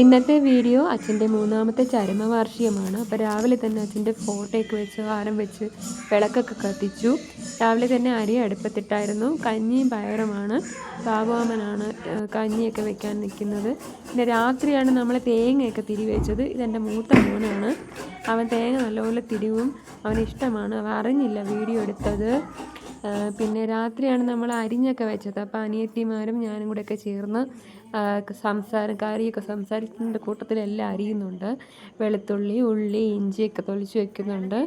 ഇന്നത്തെ വീഡിയോ അച്ഛന്റെ മൂന്നാമത്തെ ചരമവാർഷികമാണ്. അപ്പോൾ രാവിലെ തന്നെ അച്ഛന്റെ ഫോട്ടോയൊക്കെ വെച്ച് ഹാരം വെച്ച് വിളക്കൊക്കെ കത്തിച്ചു. രാവിലെ തന്നെ അരി അടുപ്പത്തിട്ടായിരുന്നു. കഞ്ഞിയും പയറുമാണ്. ബാബുവാമനാണ് കഞ്ഞിയൊക്കെ വെക്കാൻ നിൽക്കുന്നത്. പിന്നെ രാത്രിയാണ് നമ്മൾ തേങ്ങയൊക്കെ തിരി വെച്ചത്. ഇതെന്റെ മൂത്ത മോനാണ്. അവൻ തേങ്ങ നല്ലപോലെ തിരിവും. അവന് ഇഷ്ടമാണ് അവൻ അറിഞ്ഞില്ല വീഡിയോ എടുത്തത്. പിന്നെ രാത്രിയാണ് നമ്മൾ അരിഞ്ഞൊക്കെ വെച്ചത്. അപ്പോൾ അനിയത്തിമാരും ഞാനും കൂടെയൊക്കെ ചേർന്ന് സംസാരക്കാരിയൊക്കെ സംസാരം കാര്യമൊക്കെ സംസാരിക്കുന്ന കൂട്ടത്തിലെല്ലാം അരിയുന്നുണ്ട്. വെളുത്തുള്ളി ഉള്ളി ഇഞ്ചിയൊക്കെ തൊളിച്ച് വെക്കുന്നുണ്ട്.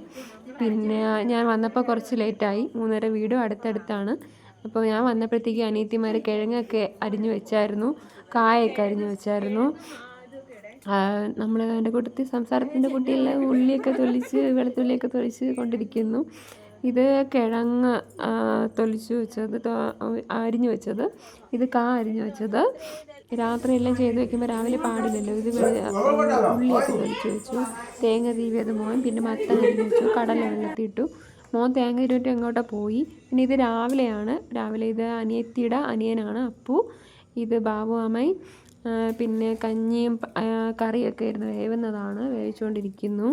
പിന്നെ ഞാൻ വന്നപ്പോൾ കുറച്ച് ലേറ്റായി. മൂന്നര വീടും അടുത്തടുത്താണ്. അപ്പോൾ ഞാൻ വന്നപ്പോഴത്തേക്ക് അനിയത്തിമാർ കിഴങ്ങൊക്കെ അരിഞ്ഞു വെച്ചായിരുന്നു. കായൊക്കെ അരിഞ്ഞു വെച്ചായിരുന്നു. നമ്മൾ അതിന്റെ കൂട്ടത്തിൽ സംസാരത്തിന്റെ കുട്ടിയെല്ലാം ഉള്ളിയൊക്കെ തൊളിച്ച് വെളുത്തുള്ളിയൊക്കെ തൊളിച്ച് കൊണ്ടിരിക്കുന്നു. ഇത് കിഴങ്ങ് തൊലിച്ച് വെച്ചത് അരിഞ്ഞു വെച്ചത് ഇത് കാ അരിഞ്ഞു വെച്ചത്. രാത്രി എല്ലാം ചെയ്ത് വെക്കുമ്പോൾ രാവിലെ പാടില്ലല്ലോ. ഇത് ഉള്ളിയൊക്കെ തൊലിച്ച് വെച്ചു. തേങ്ങ തീവിയത് മോൻ. പിന്നെ മത്തൻ അരിഞ്ഞു വെച്ചു. കടല വെള്ളത്തിയിട്ടു മോൻ തേങ്ങ ഇരുന്നിട്ട് എങ്ങോട്ടാ പോയി? പിന്നെ ഇത് രാവിലെയാണ്. രാവിലെ ഇത് അനിയത്തിയുടെ അനിയനാണ് അപ്പു. ഇത് ബാബു അമ്മയും പിന്നെ കഞ്ഞിയും കറിയൊക്കെ ഇരുന്ന് വേവുന്നതാണ്. വേവിച്ചുകൊണ്ടിരിക്കുന്നു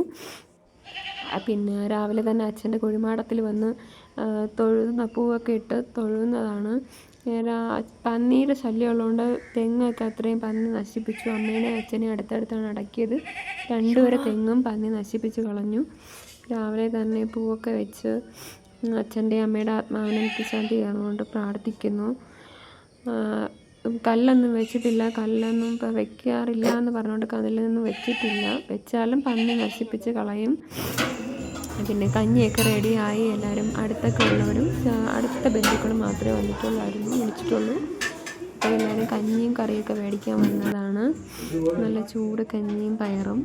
പിന്നെ രാവിലെ തന്നെ അച്ഛന്റെ കുഴിമാടത്തിൽ വന്ന് തൊഴുന്ന പൂവൊക്കെ ഇട്ട് തൊഴുന്നതാണ്. പന്നീരെ പന്നിയുടെ ശല്യം ഉള്ളതുകൊണ്ട് തെങ്ങൊക്കെ അത്രയും പന്നി നശിപ്പിച്ചു. അമ്മേനെ അച്ഛനെ അടുത്തടുത്താണ് അടക്കിയത്. രണ്ടുവരെ തെങ്ങും പന്നി നശിപ്പിച്ച് കളഞ്ഞു. രാവിലെ തന്നെ പൂവൊക്കെ വെച്ച് അച്ഛന്റെ അമ്മയുടെ ആത്മാവിനെ നിത്യശാന്തി കൊണ്ട് പ്രാർത്ഥിക്കുന്നു കല്ലൊന്നും വെച്ചിട്ടില്ല. കല്ലൊന്നും ഇപ്പം വെക്കാറില്ല എന്ന് പറഞ്ഞുകൊണ്ട് കല്ലൊന്നും വെച്ചിട്ടില്ല. വെച്ചാലും പന്നി നശിപ്പിച്ച് കളയും. പിന്നെ കഞ്ഞിയൊക്കെ റെഡിയായി. എല്ലാവരും അടുത്തൊക്കെ ഉള്ളവരും അടുത്ത ബന്ധുക്കളും മാത്രമേ വന്നിട്ടുള്ളായിരുന്നു വിളിച്ചിട്ടുള്ളൂ. അപ്പോൾ എല്ലാവരും കഞ്ഞിയും കറിയൊക്കെ മേടിക്കാൻ വന്നതാണ്. നല്ല ചൂട് കഞ്ഞിയും പയറും.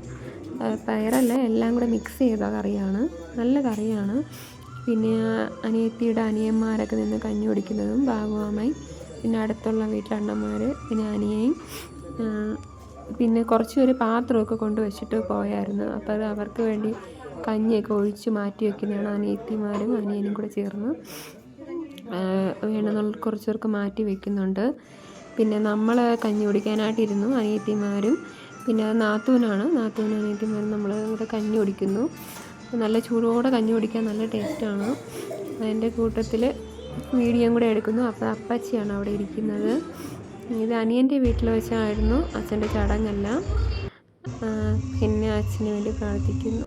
പയറല്ല എല്ലാം കൂടെ മിക്സ് ചെയ്ത കറിയാണ്. നല്ല കറിയാണ്. പിന്നെ അനിയത്തിയുടെ അനിയന്മാരൊക്കെ നിന്ന് കഞ്ഞി കുടിക്കുന്നതും ബാബുമാമായി പിന്നെ അടുത്തുള്ള വീട്ടിലണ്ണന്മാർ പിന്നെ അനിയയും പിന്നെ കുറച്ച് പേര് പാത്രമൊക്കെ കൊണ്ട് വെച്ചിട്ട് പോയായിരുന്നു. അപ്പോൾ അത് അവർക്ക് വേണ്ടി കഞ്ഞിയൊക്കെ ഒഴിച്ച് മാറ്റി വെക്കുന്നതാണ് അനിയത്തിമാരും അനിയനും കൂടെ ചേർന്ന്. വേണമെന്നുള്ള കുറച്ച് പേർക്ക് മാറ്റി വെക്കുന്നുണ്ട്. പിന്നെ നമ്മൾ കഞ്ഞി കുടിക്കാനായിട്ടിരുന്നു അനിയത്തിമാരും. പിന്നെ നാത്തൂനാണ്. നാത്തൂനും അനിയത്തിമാരും നമ്മൾ ഇവിടെ കഞ്ഞി കുടിക്കുന്നു. നല്ല ചൂടോടെ കഞ്ഞി കുടിക്കാൻ നല്ല ടേസ്റ്റാണ്. അതിന്റെ കൂട്ടത്തിൽ വീഡിയോയും കൂടെ എടുക്കുന്നു. അപ്പോൾ അപ്പച്ചിയാണ് അവിടെ ഇരിക്കുന്നത്. ഇത് അനിയന്റെ വീട്ടിൽ വെച്ചായിരുന്നു അച്ഛന്റെ ചടങ്ങല്ല. പിന്നെ അച്ഛന് വേണ്ടി പ്രാർത്ഥിക്കുന്നു.